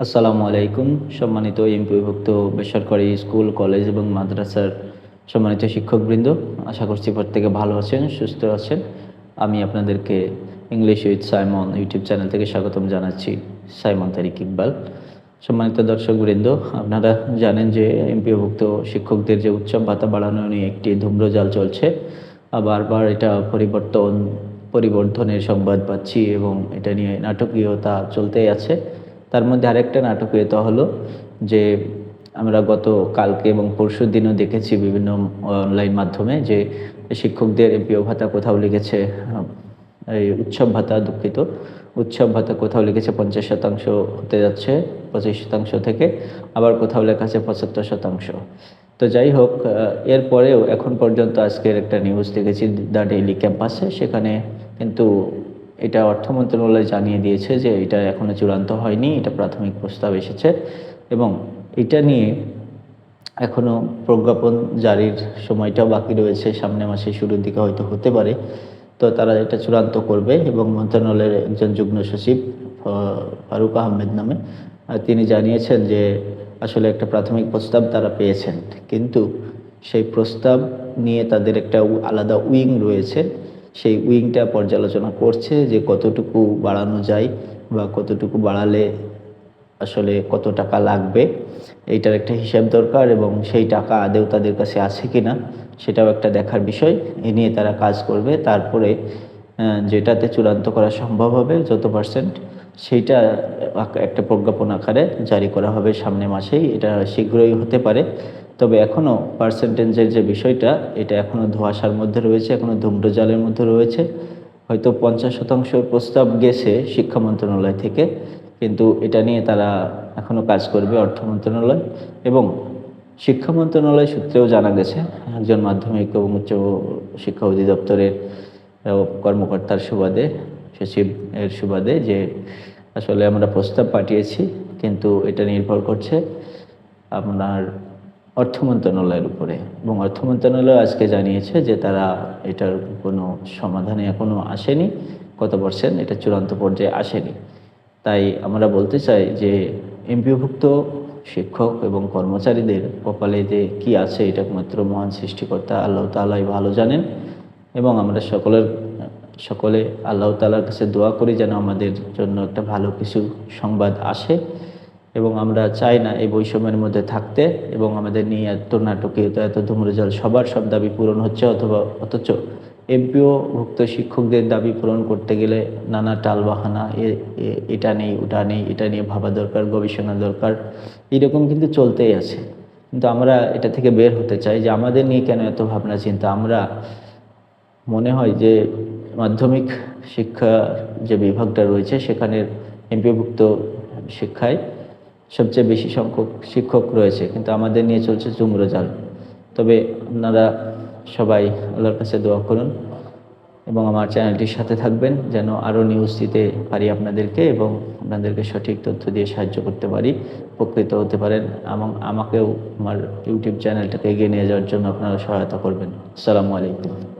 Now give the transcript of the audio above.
আসসালামু আলাইকুম, সম্মানিত এমপিভুক্ত বেসরকারি স্কুল, কলেজ এবং মাদ্রাসার সম্মানিত শিক্ষকবৃন্দ। আশা করছি প্রত্যেকে ভালো আছেন, সুস্থ আছেন। আমি আপনাদেরকে English with Simon YouTube channel থেকে স্বাগতম জানাচ্ছি, সাইমন তারিক ইকবাল। সম্মানিত দর্শকবৃন্দ, আপনারা জানেন যে এমপিওভুক্ত শিক্ষকদের যে উৎসব, ভাতা বাড়ানো নিয়ে একটি ধূম্রজাল চলছে। বারবার এটা পরিবর্তন, পরিবর্ধনের সংবাদ পাচ্ছি এবং এটা নিয়ে নাটকীয়তা চলতেই আছে। তার মধ্যে আরেকটা নাটকীয়তা হলো যে আমরা গত কালকে এবং পরশু দিনও দেখেছি বিভিন্ন অনলাইন মাধ্যমে যে শিক্ষকদের এমপিও ভাতা কোথাও লিখেছে এই উৎসব ভাতা দুঃখিত, উৎসব ভাতা কোথাও লিখেছে পঞ্চাশ শতাংশ হতে যাচ্ছে, পঁচিশ শতাংশ থেকে আবার কোথাও লেখা আছে পঁচাত্তর শতাংশ। তো যাই হোক এরপরেও এখন পর্যন্ত আজকের একটা নিউজ দেখেছি দ্য ডেইলি ক্যাম্পাসে সেখানে কিন্তু এটা অর্থ মন্ত্রণালয় জানিয়ে দিয়েছে যে এটা এখনও চূড়ান্ত হয়নি, এটা প্রাথমিক প্রস্তাব এসেছে এবং এটা নিয়ে এখনও প্রজ্ঞাপন জারির সময়টাও বাকি রয়েছে, সামনে মাসে শুরুর দিকে হয়তো হতে পারে। তো তারা এটা চূড়ান্ত করবে এবং মন্ত্রণালয়ের একজন যুগ্ম সচিব ফারুক আহমেদ নামে তিনি জানিয়েছেন যে আসলে একটা প্রাথমিক প্রস্তাব তারা পেয়েছেন। কিন্তু সেই প্রস্তাব নিয়ে তাদের একটা আলাদা উইং রয়েছে। সেই উইংটা পর্যালোচনা করছে যে কতটুকু বাড়ানো যায় বা কতটুকু বাড়ালে আসলে কত টাকা লাগবে। এইটার একটা হিসাব দরকার এবং সেই টাকা আদেও তাদের কাছে আছে কি না সেটাও একটা দেখার বিষয়। এ নিয়ে তারা কাজ করবে। তারপরে যেটাতে চূড়ান্ত করা সম্ভব হবে যত পার্সেন্ট সেইটা একটা প্রজ্ঞাপন আকারে জারি করা হবে সামনে মাসেই। এটা শীঘ্রই হতে পারে। তবে এখনও পার্সেন্টেজের যে বিষয়টা, এটা এখনও ধোঁয়াশার মধ্যে রয়েছে এখনও ধূম্রজালের মধ্যে রয়েছে। হয়তো পঞ্চাশ শতাংশ প্রস্তাব গেছে শিক্ষা মন্ত্রণালয় থেকে, কিন্তু এটা নিয়ে তারা এখনও কাজ করবে অর্থ মন্ত্রণালয়। এবং শিক্ষা মন্ত্রণালয় সূত্রেও জানা গেছে, একজন মাধ্যমিক এবং উচ্চ শিক্ষা অধিদপ্তরের কর্মকর্তার সুবাদে, সচিব এর সুবাদে যে আসলে আমরা প্রস্তাব পাঠিয়েছি, কিন্তু এটা নির্ভর করছে আপনার অর্থ মন্ত্রণালয়ের উপরে। এবং অর্থ মন্ত্রণালয় আজকে জানিয়েছে যে তারা এটার কোনো সমাধানে এখনও আসেনি, কত পার্সেন্ট এটা চূড়ান্ত পর্যায়ে আসেনি। তাই আমরা বলতে চাই যে এমপিভুক্ত শিক্ষক এবং কর্মচারীদের কপালে যে কী আছে, এটা একমাত্র মহান সৃষ্টিকর্তা আল্লাহ তালাই ভালো জানেন। এবং আমরা সকলের, সকলে আল্লাহ তালার কাছে দোয়া করি যেন আমাদের জন্য একটা ভালো কিছু সংবাদ আসে। এবং আমরা চাই না এই বৈষম্যের মধ্যে থাকতে এবং আমাদের নিয়ে এত নাটকীয়তা এত ধূম্রজাল সবার সব দাবি পূরণ হচ্ছে অথবা অথচ এমপিও ভুক্ত শিক্ষকদের দাবি পূরণ করতে গেলে নানা টালবাহানা এটা নেই, ওটা নেই, এটা নিয়ে ভাবা দরকার, গবেষণা দরকার, এরকম কিন্তু চলতেই আছে। কিন্তু আমরা এটা থেকে বের হতে চাই যে আমাদের নিয়ে কেন এত ভাবনা চিন্তা? আমরা মনে হয় যে মাধ্যমিক শিক্ষা যে বিভাগটা রয়েছে সেখানের এমপিভুক্ত শিক্ষায় সবচেয়ে বেশি সংখ্যক শিক্ষক রয়েছে, কিন্তু আমাদের নিয়ে চলছে জুমরোজাল তবে আপনারা সবাই আল্লাহর কাছে দোয়া করুন এবং আমার চ্যানেলটির সাথে থাকবেন যেন আরও নিউজ দিতে পারি আপনাদেরকে এবং আপনাদেরকে সঠিক তথ্য দিয়ে সাহায্য করতে পারি, উপকৃত হতে পারেন এবং আমাকেও আমার ইউটিউব চ্যানেলটাকে এগিয়ে নিয়ে যাওয়ার জন্য আপনারা সহায়তা করবেন। আসসালামু আলাইকুম।